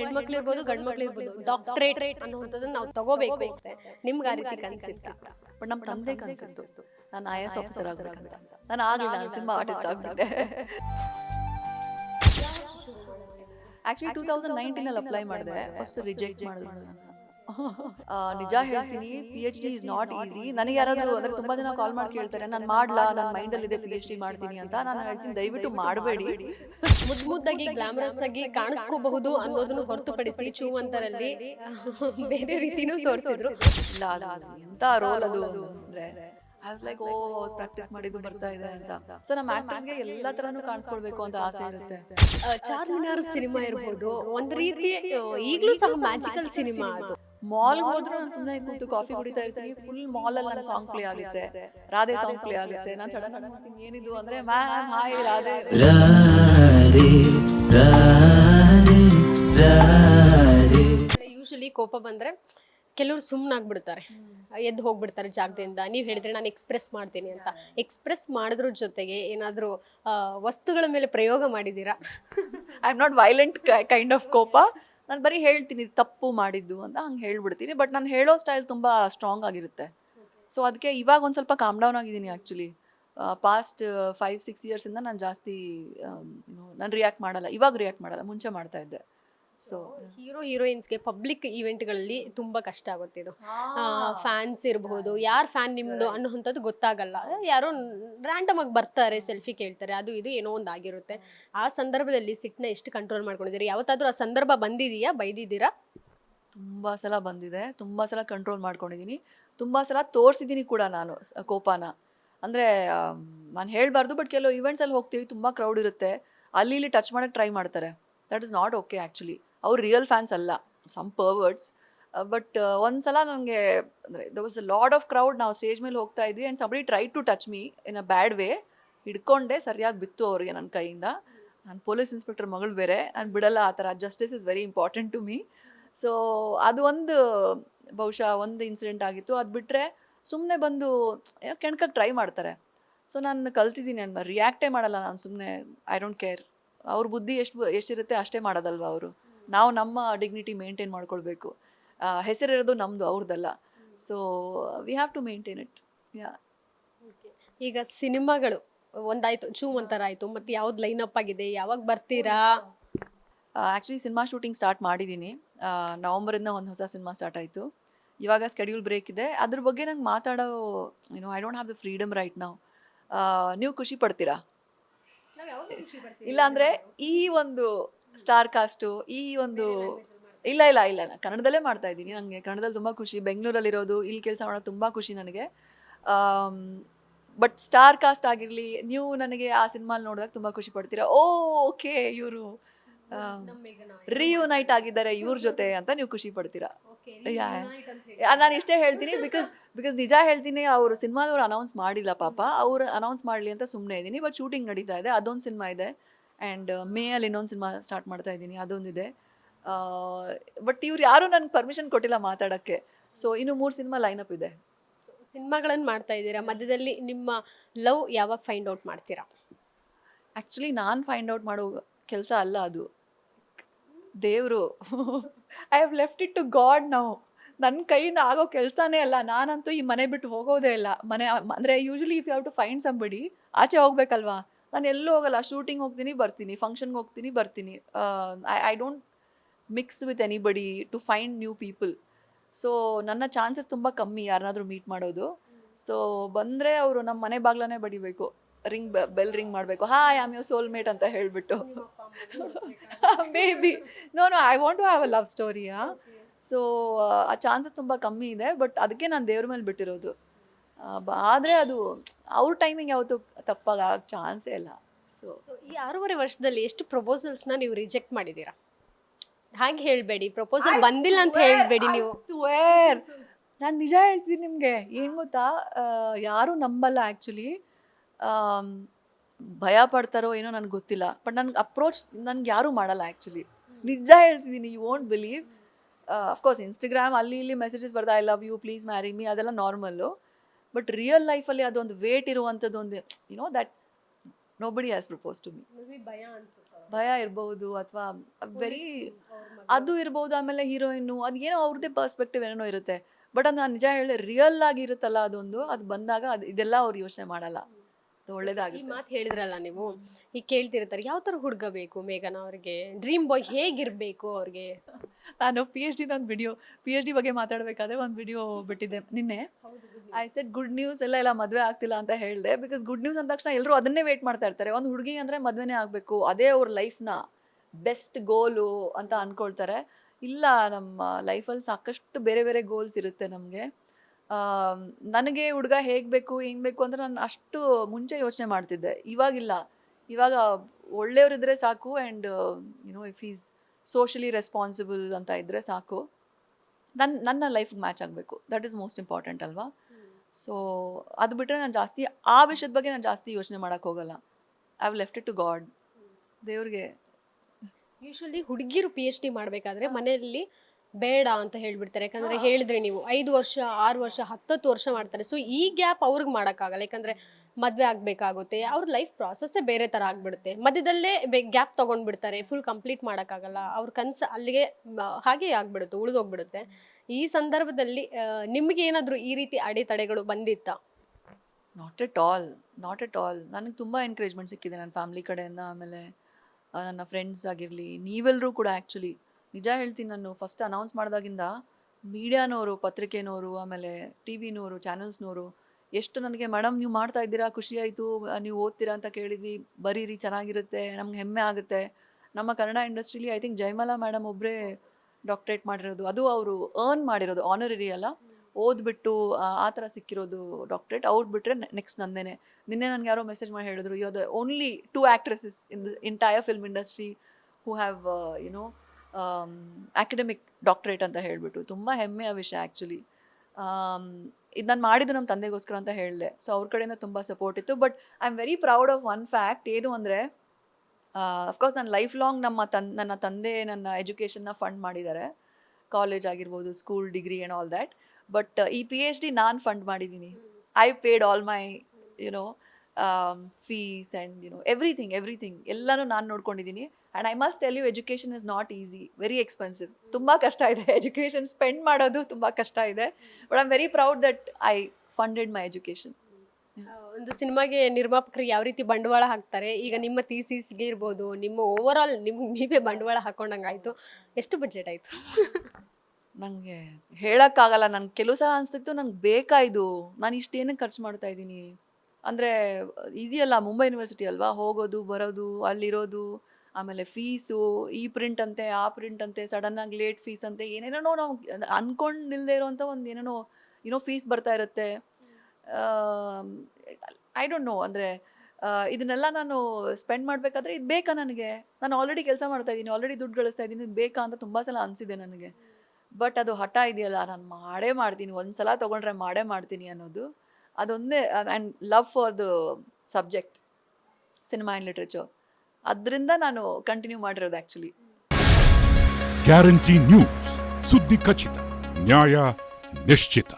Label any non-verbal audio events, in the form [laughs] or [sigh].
ಹೆಣ್ಮಕ್ಳು ಇರ್ಬೋದು ಗಂಡ್ ಮಕ್ಳು ಇರ್ಬೋದು ರೇಟ್ ಅನ್ನುವಂಥದ್ದನ್ನ ನಾವು ತಗೋಬೇಕು ನಿಮ್ಗೆ ಆ ರೀತಿ ಕನ್ಸಿತ್ತ. ಬಟ್ ನಮ್ಮ ತಂದೆ ಕನ್ಸಿತ್ತು ನಾನು ಐ ಎಸ್ ಆಫೀಸರ್ ಆಗ್ಬೇಕಂತ. ನಾನು ಆಗಿಲ್ಲ ನಾನು ಸಿನಿಮಾ ಆರ್ಟಿಸ್ಟ್ ಆಗ್ಬಿಟ್ಟೆ. ಆಕ್ಚುಲಿ ಟೂ ತೌಸಂಡ್ ನೈನ್ಟೀನಲ್ಲಿ ಅಪ್ಲೈ ಮಾಡಿದೆ. ಫಸ್ಟ್ ರಿಜೆಕ್ಟ್ ಮಾಡಿದ್ರು ನನ್ನ ಆ, [laughs] ನಿಜ ಹೇಳ್ತೀನಿ P H D is not easy ನನಗೆ ಯಾರಾದರೂ ಅಂದ್ರೆ ತುಂಬಾ ಜನ ಕಾಲ್ ಮಾಡಿ ಕೇಳ್ತಾರೆ ನಾನು ಮಾಡ್ಲಾ ನನ್ನ ಮೈಂಡಲ್ಲಿ ಇದೆ ಪಿ ಎಚ್ ಡಿ ಮಾಡ್ತೀನಿ ಅಂತ ನಾನು ಹೇಳ್ತೀನಿ. ದಯವಿಟ್ಟು ಮಾಡಬೇಡಿ. ಮುದ್ ಮುದ್ದಾಗಿ ಗ್ಲಾಮರಸ್ ಆಗಿ ಕಾಣಿಸ್ಕೋಬಹುದು ಅನ್ನೋದನ್ನು ಹೊರತುಪಡಿಸಿ ಚೂವಂತರಲ್ಲಿ [laughs] [laughs] ಬೇರೆ ರೀತಿನೂ ತೋರಿಸಿದ್ರು. ಇಲ್ಲ ಎಂತ ರೋಲ್ ಅದು ಅಂದ್ರೆ ಆಸ್ ಲೈಕ್ ಓ ಪ್ರಾಕ್ಟೀಸ್ ಮಾಡಿದ್ದು ಬರ್ತಾ ಇದೆ ಅಂತ. ಸೊ ನಮ್ಮ ಆಕ್ಟರ್ಸ್ಗೆ ಎಲ್ಲಾ ತರನು ಕಾಣಿಸ್ಕೊಳ್ಬೇಕು ಅಂತ ಆಸೆ ಇರುತ್ತೆ. ಚಾರ್ಮಿನಾರ್ ಸಿನಿಮಾ ಇರ್ಬೋದು ಒಂದ್ ರೀತಿ ಈಗಲೂ ಈಗ್ಲೂ ಸಹ ಮ್ಯಾಜಿಕಲ್ ಸಿನಿಮಾ ಅದು ಮಾಲ್ ಹೋದ್ರು ನಾನು ಸುಮ್ಮನೆ ಕೂತು ಕಾಫಿ ಕುಡಿತಾ ಇರ್ತೀನಿ. ಫುಲ್ ಮಾಲ್ ಅಲ್ಲಿ ನನ್ನ ಸಾಂಗ್ ಪ್ಲೇ ಆಗುತ್ತೆ. ರಾಧೆ ಸಾಂಗ್ ಪ್ಲೇ ಆಗುತ್ತೆ. ನಾನು ಸಡನ್ ಸಡನ್ ಏನಿದು ಅಂದ್ರೆ ma'am hi Radhe. Radhe. Radhe Radhe usually ಕೋಪ ಬಂದ್ರೆ ಕೆಲವರು ಸುಮ್ಮನಾಗ್ಬಿಡ್ತಾರೆ ಎದ್ದು ಹೋಗ್ಬಿಡ್ತಾರೆ ಜಾಗದಿಂದ. ನೀವು ಹೇಳಿದ್ರೆ ನಾನು ಎಕ್ಸ್ಪ್ರೆಸ್ ಮಾಡ್ತೀನಿ ಅಂತ. ಎಕ್ಸ್ಪ್ರೆಸ್ ಮಾಡಿದ್ರ ಜೊತೆಗೆ ಏನಾದರೂ ವಸ್ತುಗಳ ಮೇಲೆ ಪ್ರಯೋಗ ಮಾಡಿದ್ದೀರಾ? I am not violent kind of ಕೋಪ. ನಾನು ಬರೀ ಹೇಳ್ತೀನಿ ತಪ್ಪು ಮಾಡಿದ್ದು ಅಂತ ಹಂಗೆ ಹೇಳ್ಬಿಡ್ತೀನಿ ಬಟ್ ನಾನು ಹೇಳೋ ಸ್ಟೈಲ್ ತುಂಬಾ ಸ್ಟ್ರಾಂಗ್ ಆಗಿರುತ್ತೆ. ಸೊ ಅದಕ್ಕೆ ಇವಾಗ ಒಂದು ಸ್ವಲ್ಪ ಕಾಮ್ ಡೌನ್ ಆಗಿದ್ದೀನಿ ಆ್ಯಕ್ಚುಲಿ ಪಾಸ್ಟ್ ಫೈವ್ ಸಿಕ್ಸ್ ಇಯರ್ಸಿಂದ ನಾನು ಜಾಸ್ತಿ ನಾನು ರಿಯಾಕ್ಟ್ ಮಾಡಲ್ಲ ಇವಾಗ ರಿಯಾಕ್ಟ್ ಮಾಡಲ್ಲ ಮುಂಚೆ ಮಾಡ್ತಾ ಇದ್ದೆ. ಸೊ ಹೀರೋ ಹೀರೋಯಿನ್ಸ್ಗೆ ಪಬ್ಲಿಕ್ ಈವೆಂಟ್ಗಳಲ್ಲಿ ತುಂಬಾ ಕಷ್ಟ ಆಗುತ್ತೆ ಇದು. ಫ್ಯಾನ್ಸ್ ಇರಬಹುದು ಯಾರ್ ಫ್ಯಾನ್ ನಿಮ್ದು ಅನ್ನೋಂಥದ್ದು ಗೊತ್ತಾಗಲ್ಲ. ಯಾರೋ ರ್ಯಾಂಡಮ್ ಆಗಿ ಬರ್ತಾರೆ ಸೆಲ್ಫಿ ಕೇಳ್ತಾರೆ ಅದು ಇದು ಏನೋ ಒಂದು ಆಗಿರುತ್ತೆ. ಆ ಸಂದರ್ಭದಲ್ಲಿ ಸಿಟ್ನ ಎಷ್ಟು ಕಂಟ್ರೋಲ್ ಮಾಡ್ಕೊಂಡಿದ್ದೀರಿ? ಯಾವತ್ತಾದ್ರೂ ಆ ಸಂದರ್ಭ ಬಂದಿದೆಯಾ? ಬೈದಿದ್ದೀರಾ? ತುಂಬ ಸಲ ಬಂದಿದೆ. ತುಂಬ ಸಲ ಕಂಟ್ರೋಲ್ ಮಾಡ್ಕೊಂಡಿದ್ದೀನಿ ತುಂಬ ಸಲ ತೋರಿಸಿದ್ದೀನಿ ಕೂಡ ನಾನು ಕೋಪನ. ಅಂದರೆ ನಾನು ಹೇಳಬಾರ್ದು ಬಟ್ ಕೆಲವು ಇವೆಂಟ್ಸಲ್ಲಿ ಹೋಗ್ತೀವಿ ತುಂಬ ಕ್ರೌಡ್ ಇರುತ್ತೆ. ಅಲ್ಲಿ ಇಲ್ಲಿ ಟಚ್ ಮಾಡೋಕ್ಕೆ ಟ್ರೈ ಮಾಡ್ತಾರೆ. That is not okay actually ಅವ್ರು ರಿಯಲ್ ಫ್ಯಾನ್ಸ್ ಅಲ್ಲ ಸಮ್ ಪರ್ವರ್ಡ್ಸ್ ಬಟ್ ಒಂದು ಸಲ ನನಗೆ ಅಂದರೆ there was a lot of crowd ನಾವು ಸ್ಟೇಜ್ ಮೇಲೆ ಹೋಗ್ತಾ ಇದ್ವಿ and somebody try to touch me in a bad way ಹಿಡ್ಕೊಂಡೆ ಸರಿಯಾಗಿ ಬಿತ್ತು ಅವ್ರಿಗೆ ನನ್ನ ಕೈಯಿಂದ. ನಾನು ಪೊಲೀಸ್ ಇನ್ಸ್ಪೆಕ್ಟರ್ ಮಗಳು ಬೇರೆ, ನಾನು ಬಿಡಲ್ಲ ಆ ಥರ. Justice is very important to me so ಅದು ಒಂದು, ಬಹುಶಃ ಒಂದು ಇನ್ಸಿಡೆಂಟ್ ಆಗಿತ್ತು. ಅದು ಬಿಟ್ಟರೆ ಸುಮ್ಮನೆ ಬಂದು, ಏನೋ ಕೆಣ್ಕಕ್ಕೆ ಟ್ರೈ ಮಾಡ್ತಾರೆ. ಸೊ ನಾನು ಕಲ್ತಿದ್ದೀನಿ ಅನ್ಮ ರಿಯಾಕ್ಟೇ ಮಾಡಲ್ಲ ನಾನು ಸುಮ್ಮನೆ ಐ ಡೋಂಟ್ ಕೇರ್ ಅವ್ರ ಬುದ್ಧಿ ಎಷ್ಟು ಎಷ್ಟಿರುತ್ತೆ ಅಷ್ಟೇ ಮಾಡೋದಲ್ವ ಅವರು. ನಾವು ನಮ್ಮ ಡಿಗ್ನಿಟಿ ಮೇಂಟೈನ್ ಮಾಡ್ಕೊಳ್ಬೇಕು. ಹೆಸರಿರೋದು ನಮ್ಮದು ಅವ್ರದ್ದಲ್ಲ so we have to maintain it yeah ಈಗ ಸಿನಿಮಾಗಳು ಒಂದಾಯ್ತು ಚೂ ಒಂಥರ ಆಯ್ತು ಮತ್ತೆ ಯಾವ್ದು ಲೈನ್ ಅಪ್ ಆಗಿದೆ ಯಾವಾಗ ಬರ್ತೀರಾ? ಆ್ಯಕ್ಚುಲಿ ಸಿನಿಮಾ ಶೂಟಿಂಗ್ ಸ್ಟಾರ್ಟ್ ಮಾಡಿದ್ದೀನಿ ನವಂಬರಿಂದ ಒಂದು ಹೊಸ ಸಿನಿಮಾ ಸ್ಟಾರ್ಟ್ ಆಯಿತು. ಇವಾಗ ಸ್ಕೆಡ್ಯೂಲ್ ಬ್ರೇಕ್ ಇದೆ. ಅದ್ರ ಬಗ್ಗೆ ನಂಗೆ ಮಾತಾಡೋ ಏನೋ I don't have the freedom right ನಾವು ನೀವು ಖುಷಿ ಪಡ್ತೀರಾ? ಇಲ್ಲ ಅಂದ್ರೆ ಈ ಒಂದು ಸ್ಟಾರ್ ಕಾಸ್ಟು ಈ ಒಂದು ಇಲ್ಲ ಇಲ್ಲ ಇಲ್ಲ ನಾನು ಕನ್ನಡದಲ್ಲೇ ಮಾಡ್ತಾ ಇದ್ದೀನಿ. ನನಗೆ ಕನ್ನಡದಲ್ಲಿ ತುಂಬ ಖುಷಿ. ಬೆಂಗಳೂರಲ್ಲಿರೋದು ಇಲ್ಲಿ ಕೆಲಸ ಮಾಡೋದು ತುಂಬ ಖುಷಿ ನನಗೆ. ಬಟ್ ಸ್ಟಾರ್ ಕಾಸ್ಟ್ ಆಗಿರಲಿ ನೀವು ನನಗೆ ಆ ಸಿನಿಮಾಲ್ ನೋಡಿದಾಗ ತುಂಬ ಖುಷಿ ಪಡ್ತೀರಾ? ಓ ಓಕೆ ಇವರು. ರಿಯುನೈಟ್ ಆಗಿದ್ದಾರೆ ಇವ್ರ ಜೊತೆ ಅಂತ ನೀವು ಖುಷಿ ಪಡ್ತೀರಾ? ನಾನು ಇಷ್ಟೇ ಹೇಳ್ತೀನಿ ಬಿಕಾಸ್ ಬಿಕಾಸ್ ನಿಜ ಹೇಳ್ತೀನಿ ಅವರು ಸಿನಿಮಾದವ್ರು ಅನೌನ್ಸ್ ಮಾಡಿಲ್ಲ ಪಾಪ. ಅವ್ರು ಅನೌನ್ಸ್ ಮಾಡಲಿ ಅಂತ ಸುಮ್ಮನೆ ಇದ್ದೀನಿ ಬಟ್ ಶೂಟಿಂಗ್ ನಡೀತಾ ಇದೆ. ಅದೊಂದು ಸಿನಿಮಾ ಇದೆ. ಆ್ಯಂಡ್ ಮೇ ಅಲ್ಲಿ ಇನ್ನೊಂದು ಸಿನಿಮಾ ಸ್ಟಾರ್ಟ್ ಮಾಡ್ತಾ ಇದ್ದೀನಿ ಅದೊಂದಿದೆ. ಬಟ್ ಇವ್ರು ಯಾರೂ ನನಗೆ ಪರ್ಮಿಷನ್ ಕೊಟ್ಟಿಲ್ಲ ಮಾತಾಡೋಕ್ಕೆ. ಸೊ ಇನ್ನು ಮೂರು ಸಿನಿಮಾ ಲೈನಪ್ ಇದೆ. ಸಿನಿಮಾಗಳನ್ನು ಮಾಡ್ತಾ ಇದ್ದೀರಾ? ಮಧ್ಯದಲ್ಲಿ ನಿಮ್ಮ ಲವ್ ಯಾವಾಗ ಫೈಂಡ್ ಔಟ್ ಮಾಡ್ತೀರಾ? ಆ್ಯಕ್ಚುಲಿ ನಾನು ಫೈಂಡ್ ಔಟ್ ಮಾಡೋ ಕೆಲಸ ಅಲ್ಲ ಅದು. ದೇವರು. I have left it to God ನಾವು ನನ್ನ ಕೈಯಿಂದ ಆಗೋ ಕೆಲಸನೇ ಅಲ್ಲ. ನಾನಂತೂ ಈ ಮನೆ ಬಿಟ್ಟು ಹೋಗೋದೇ ಇಲ್ಲ. ಮನೆ ಅಂದರೆ usually if you have to find somebody ಆಚೆ ಹೋಗ್ಬೇಕಲ್ವಾ? ನಾನು ಎಲ್ಲೂ ಹೋಗಲ್ಲ ಶೂಟಿಂಗ್ ಹೋಗ್ತೀನಿ ಬರ್ತೀನಿ ಫಂಕ್ಷನ್ಗೆ ಹೋಗ್ತೀನಿ ಬರ್ತೀನಿ. I I don't mix with anybody to find new people so ನನ್ನ ಚಾನ್ಸಸ್ ತುಂಬ ಕಮ್ಮಿ ಯಾರನ್ನಾದರೂ ಮೀಟ್ ಮಾಡೋದು. ಸೊ ಬಂದರೆ ಅವರು ನಮ್ಮ ಮನೆ ಬಾಗ್ಲನೇ ಬಡಿಬೇಕು. ರಿಂಗ್ ಬೆಲ್ ರಿಂಗ್ ಮಾಡಬೇಕು. ಹಾಯ್ ಆಮ್ ಯೋರ್ ಸೋಲ್ಮೇಟ್ ಅಂತ ಹೇಳಿಬಿಟ್ಟು. Maybe no no I want to have a love ಸ್ಟೋರಿಯಾ so ಆ ಚಾನ್ಸಸ್ ತುಂಬ ಕಮ್ಮಿ ಇದೆ ಬಟ್ ಅದಕ್ಕೆ ನಾನು ದೇವ್ರ ಮೇಲೆ ಬಿಟ್ಟಿರೋದು. ಆದರೆ ಅದು ಅವ್ರ ಟೈಮಿಂಗ್ ಯಾವತ್ತು ತಪ್ಪಾಗ ಚಾನ್ಸೇ ಇಲ್ಲ. ಸೊ ಈ ಆರೂವರೆ ವರ್ಷದಲ್ಲಿ ಎಷ್ಟು ಪ್ರಪೋಸಲ್ಸ್ನ ನೀವು ರಿಜೆಕ್ಟ್ ಮಾಡಿದ್ದೀರಾ? ಹಾಗೆ ಹೇಳಬೇಡಿ ಪ್ರಪೋಸಲ್ ಬಂದಿಲ್ಲ ಅಂತ ಹೇಳಬೇಡಿ ನೀವು. ವೇರ್ ನಾನು ನಿಜ ಹೇಳ್ತೀನಿ ನಿಮಗೆ ಏನು ಗೊತ್ತಾ? ಯಾರೂ ನಂಬಲ್ಲ ಆ್ಯಕ್ಚುಲಿ ಭಯ ಪಡ್ತಾರೋ ಏನೋ ನನಗೆ ಗೊತ್ತಿಲ್ಲ. ಬಟ್ ನನ್ಗೆ ಅಪ್ರೋಚ್ ನನ್ಗೆ ಯಾರೂ ಮಾಡಲ್ಲ ಆ್ಯಕ್ಚುಲಿ ನಿಜ ಹೇಳ್ತಿದ್ದೀನಿ you won't believe of course Instagram ಅಲ್ಲಿ ಇಲ್ಲಿ ಮೆಸೇಜಸ್ ಬರ್ತಾ I love you please marry me ಅದೆಲ್ಲ ನಾರ್ಮಲ್ಲು ಬಟ್ ರಿಯಲ್ ಲೈಫಲ್ಲಿ ಅದೊಂದು ವೇಟ್ ಇರುವಂಥದ್ದು ಒಂದು you know that nobody has propose to me ಭಯ ಇರ್ಬೋದು ಅಥವಾ ವೆರಿ ಅದು ಇರ್ಬೋದು ಆಮೇಲೆ ಹೀರೋಯಿನ್ನು ಅದು ಏನೋ ಅವ್ರದ್ದೇ ಪರ್ಸ್ಪೆಕ್ಟಿವ್ ಏನೋ ಇರುತ್ತೆ. ಬಟ್ ಅದು ನಾನು ನಿಜ ಹೇಳಿ ರಿಯಲ್ ಆಗಿ ಇರುತ್ತಲ್ಲ ಅದೊಂದು ಅದು ಬಂದಾಗ ಅದು ಇದೆಲ್ಲ ಅವ್ರು ಯೋಚನೆ ಮಾಡಲ್ಲ. ಅದು ಈ ಮಾತು ಹೇಳಿದ್ರಲ್ಲ ನೀವು ಈಗ ಕೇಳ್ತಿರ್ತಾರೆ ಯಾವ ತರ ಹುಡುಗ ಬೇಕು ಮೇಘನ ಅವ್ರಿಗೆ? ಡ್ರೀಮ್ ಬಾಯ್ ಹೇಗಿರ್ಬೇಕು ಅವ್ರಿಗೆ? ನಾನು ಪಿ ಎಚ್ ಡಿ ಒಂದು ವಿಡಿಯೋ ಪಿ ಎಚ್ ಡಿ ಬಗ್ಗೆ ಮಾತಾಡಬೇಕಾದ್ರೆ ಒಂದು ವಿಡಿಯೋ ಬಿಟ್ಟಿದ್ದೆ ನಿನ್ನೆ. ಐ ಸೆಟ್ ಗುಡ್ ನ್ಯೂಸ್ ಎಲ್ಲ ಎಲ್ಲ ಮದುವೆ ಆಗ್ತಿಲ್ಲ ಅಂತ ಹೇಳಿದೆ. ಬಿಕಾಸ್ ಗುಡ್ ನ್ಯೂಸ್ ಅಂದ ತಕ್ಷಣ ಎಲ್ಲರೂ ಅದನ್ನೇ ವೇಟ್ ಮಾಡ್ತಾ ಇರ್ತಾರೆ. ಒಂದು ಹುಡುಗಿ ಅಂದರೆ ಮದುವೆನೇ ಆಗಬೇಕು ಅದೇ ಅವ್ರ ಲೈಫ್ನ ಬೆಸ್ಟ್ ಗೋಲು ಅಂತ ಅನ್ಕೊಳ್ತಾರೆ. ಇಲ್ಲ ನಮ್ಮ ಲೈಫಲ್ಲಿ ಸಾಕಷ್ಟು ಬೇರೆ ಬೇರೆ ಗೋಲ್ಸ್ ಇರುತ್ತೆ ನಮಗೆ. ನನಗೆ ಹುಡುಗ ಹೇಗೆ ಬೇಕು ಹೆಂಗೆ ಬೇಕು ಅಂದರೆ ನಾನು ಅಷ್ಟು ಮುಂಚೆ ಯೋಚನೆ ಮಾಡ್ತಿದ್ದೆ. ಇವಾಗಿಲ್ಲ. ಇವಾಗ ಒಳ್ಳೆಯವರಿದ್ರೆ ಸಾಕು and you know if is socially responsible ಅಂತ ಇದ್ದರೆ ಸಾಕು. ನನ್ನ ನನ್ನ ಲೈಫ್ಗೆ ಮ್ಯಾಚ್ ಆಗಬೇಕು. ದಟ್ ಈಸ್ ಮೋಸ್ಟ್ ಇಂಪಾರ್ಟೆಂಟ್ ಅಲ್ವಾ? ಸೊ ಅದು ಬಿಟ್ಟರೆ ನಾನು ಜಾಸ್ತಿ ಆ ವಿಷಯದ ಬಗ್ಗೆ ನಾನು ಜಾಸ್ತಿ ಯೋಚನೆ ಮಾಡೋಕ್ಕೆ ಹೋಗಲ್ಲ. I have left it to God ದೇವ್ರಿಗೆ ಯೂಶಲಿ ಹುಡುಗಿರು ಪಿ ಎಚ್ ಡಿ ಮಾಡಬೇಕಾದ್ರೆ ಮನೆಯಲ್ಲಿ ಬೇಡ ಅಂತ ಹೇಳ್ಬಿಡ್ತಾರೆ. ಯಾಕಂದ್ರೆ ಹೇಳಿದ್ರೆ ನೀವು ಐದು ವರ್ಷ ಆರು ವರ್ಷ ಹತ್ತತ್ತು ವರ್ಷ ಮಾಡ್ತಾರೆ. ಸೊ ಈ ಗ್ಯಾಪ್ ಅವ್ರಿಗೆ ಮಾಡೋಕ್ಕಾಗಲ್ಲ. ಯಾಕಂದ್ರೆ ಮದುವೆ ಆಗಬೇಕಾಗುತ್ತೆ. ಅವ್ರ ಲೈಫ್ ಪ್ರಾಸೆಸ್ಸೇ ಬೇರೆ ಥರ ಆಗಿಬಿಡುತ್ತೆ. ಮಧ್ಯದಲ್ಲೇ ಗ್ಯಾಪ್ ತೊಗೊಂಡ್ಬಿಡ್ತಾರೆ. ಫುಲ್ ಕಂಪ್ಲೀಟ್ ಮಾಡೋಕ್ಕಾಗಲ್ಲ. ಅವ್ರ ಕನಸು ಅಲ್ಲಿಗೆ ಹಾಗೆ ಆಗ್ಬಿಡುತ್ತೆ ಉಳಿದೋಗ್ಬಿಡುತ್ತೆ ಈ ಸಂದರ್ಭದಲ್ಲಿ ನಿಮಗೆ ಏನಾದರೂ ಈ ರೀತಿ ಅಡೆತಡೆಗಳು ಬಂದಿತ್ತಾ? Not at all not at all ನನಗೆ ತುಂಬ ಎನ್ಕರೇಜ್ಮೆಂಟ್ ಸಿಕ್ಕಿದೆ ನನ್ನ ಫ್ಯಾಮಿಲಿ ಕಡೆಯಿಂದ. ಆಮೇಲೆ ನನ್ನ ಫ್ರೆಂಡ್ಸ್ ಆಗಿರಲಿ ನೀವೆಲ್ಲರೂ ಕೂಡ ಆ್ಯಕ್ಚುಲಿ ನಿಜ ಹೇಳ್ತೀನಿ ನಾನು. ಫಸ್ಟ್ ಅನೌನ್ಸ್ ಮಾಡಿದಾಗಿಂದ ಮೀಡಿಯಾನವರು ಪತ್ರಿಕೆನವರು ಆಮೇಲೆ ಟಿ ವಿನವರು ಚಾನಲ್ಸ್ನವರು ಎಷ್ಟು ನನಗೆ ಮೇಡಮ್ ನೀವು ಮಾಡ್ತಾ ಇದ್ದೀರಾ? ಖುಷಿ ಆಯಿತು. ನೀವು ಓದ್ತೀರಾ? ಅಂತ ಕೇಳಿದ್ವಿ. ಬರೀರಿ, ಚೆನ್ನಾಗಿರುತ್ತೆ. ನಮ್ಗೆ ಹೆಮ್ಮೆ ಆಗುತ್ತೆ. ನಮ್ಮ ಕನ್ನಡ ಇಂಡಸ್ಟ್ರಿಲಿ ಐ ಥಿಂಕ್ ಜಯಮಾಲಾ ಮೇಡಮ್ ಒಬ್ಬರೇ ಡಾಕ್ಟ್ರೇಟ್ ಮಾಡಿರೋದು. ಅದು ಅವರು ಅರ್ನ್ ಮಾಡಿರೋದು ಆನರರಿ ಅಲ್ಲ. ಓದ್ಬಿಟ್ಟು, ಆ- ಥರ ಸಿಕ್ಕಿರೋದು ಡಾಕ್ಟ್ರೇಟ್ ಅವ್ರು ಬಿಟ್ಟರೆ ನೆಕ್ಸ್ಟ್ ನಂದೇನೆ. ನಿನ್ನೆ ನನಗೆ ಯಾರೋ ಮೆಸೇಜ್ ಮಾಡಿ ಹೇಳಿದ್ರು you the only two actresses in the entire film industry who have you know academic doctorate ಅಂತ ಹೇಳಿಬಿಟ್ಟು ತುಂಬ ಹೆಮ್ಮೆಯ ವಿಷಯ ಆ್ಯಕ್ಚುಲಿ ಇದು ನಾನು ಮಾಡಿದ್ದು ನಮ್ಮ ತಂದೆಗೋಸ್ಕರ ಅಂತ ಹೇಳಿದೆ. ಸೊ ಅವ್ರ ಕಡೆಯಿಂದ ತುಂಬ ಸಪೋರ್ಟ್ ಇತ್ತು. But I am very proud of one fact ಏನು ಅಂದರೆ ಅಫ್ಕೋರ್ಸ್ ನನ್ನ ಲೈಫ್ ಲಾಂಗ್ ನಮ್ಮ ತನ್, ನನ್ನ ತಂದೆ ನನ್ನ ಎಜುಕೇಷನ್ನ ಫಂಡ್ ಮಾಡಿದ್ದಾರೆ. ಕಾಲೇಜ್ ಆಗಿರ್ಬೋದು school degree and all that but ಈ ಪಿ ಎಚ್ ಡಿ ನಾನು ಫಂಡ್ ಮಾಡಿದ್ದೀನಿ. I paid all my you know fees and you know everything everything ಎಲ್ಲನೂ ನಾನು ನೋಡ್ಕೊಂಡಿದ್ದೀನಿ and I must tell you education is not easy very expensive ತುಂಬ ಕಷ್ಟ ಇದೆ. [laughs] Education spend ಮಾಡೋದು ತುಂಬ ಕಷ್ಟ ಇದೆ. But I am very proud that I funded my education ಒಂದು ಸಿನಿಮಾಗೆ ನಿರ್ಮಾಪಕರು ಯಾವ ರೀತಿ ಬಂಡವಾಳ ಹಾಕ್ತಾರೆ? ಈಗ ನಿಮ್ಮ ಥೀಸಿಸ್ಗೆ ಇರ್ಬೋದು ನಿಮ್ಮ ಓವರ್ ಆಲ್ ನಿಮ್ಗೆ ನೀವೇ ಬಂಡವಾಳ ಹಾಕೊಂಡಂಗಾಯ್ತು. ಎಷ್ಟು ಬಜೆಟ್ ಆಯಿತು? [laughs] ನನಗೆ ಹೇಳೋಕ್ಕಾಗಲ್ಲ. ನನ್ಗೆ ಕೆಲವು ಸಲ ಅನಿಸ್ತಿತ್ತು ನನಗೆ ಬೇಕಾ ಇದು? ನಾನು ಇಷ್ಟೇನು ಖರ್ಚು ಮಾಡ್ತಾ ಇದ್ದೀನಿ. ಅಂದರೆ ಈಸಿ ಅಲ್ಲ ಮುಂಬೈ ಯೂನಿವರ್ಸಿಟಿ ಅಲ್ವಾ? ಹೋಗೋದು ಬರೋದು ಅಲ್ಲಿರೋದು ಆಮೇಲೆ ಫೀಸು ಈ ಪ್ರಿಂಟ್ ಅಂತೆ ಆ ಪ್ರಿಂಟ್ ಅಂತೆ ಸಡನ್ನಾಗಿ ಲೇಟ್ ಫೀಸ್ ಅಂತೆ ಏನೇನೋ ನಾವು ಅನ್ಕೊಂಡಿಲ್ಲದೆ ಇರೋಂಥ ಒಂದು ಏನೇನೋ ಏನೋ ಫೀಸ್ ಬರ್ತಾ ಇರುತ್ತೆ. ಐ ಡೋಂಟ್ ನೋ ಅಂದರೆ ಇದನ್ನೆಲ್ಲ ನಾನು ಸ್ಪೆಂಡ್ ಮಾಡಬೇಕಾದ್ರೆ ಇದು ಬೇಕಾ ನನಗೆ? ನಾನು ಆಲ್ರೆಡಿ ಕೆಲಸ ಮಾಡ್ತಾ ಇದ್ದೀನಿ ಆಲ್ರೆಡಿ ದುಡ್ಡು ಗಳಿಸ್ತಾ ಇದ್ದೀನಿ ಇದು ಬೇಕಾ ಅಂತ ತುಂಬ ಸಲ ಅನಿಸಿದೆ ನನಗೆ. ಬಟ್ ಅದು ಹಠ ಇದೆಯಲ್ಲ ನಾನು ಮಾಡೇ ಮಾಡ್ತೀನಿ ಒಂದು ಸಲ ತೊಗೊಂಡ್ರೆ ಮಾಡೇ ಮಾಡ್ತೀನಿ ಅನ್ನೋದು. ಅದೊಂದೇ and love for the subject cinema and literature ಅದರಿಂದ ನಾನು ಕಂಟಿನ್ಯೂ ಮಾಡಿರೋದು ಆ್ಯಕ್ಚುಲಿ ಗ್ಯಾರಂಟಿ ನ್ಯೂಸ್ ಸುದ್ದಿ ಖಚಿತ, ನ್ಯಾಯ ನಿಶ್ಚಿತ.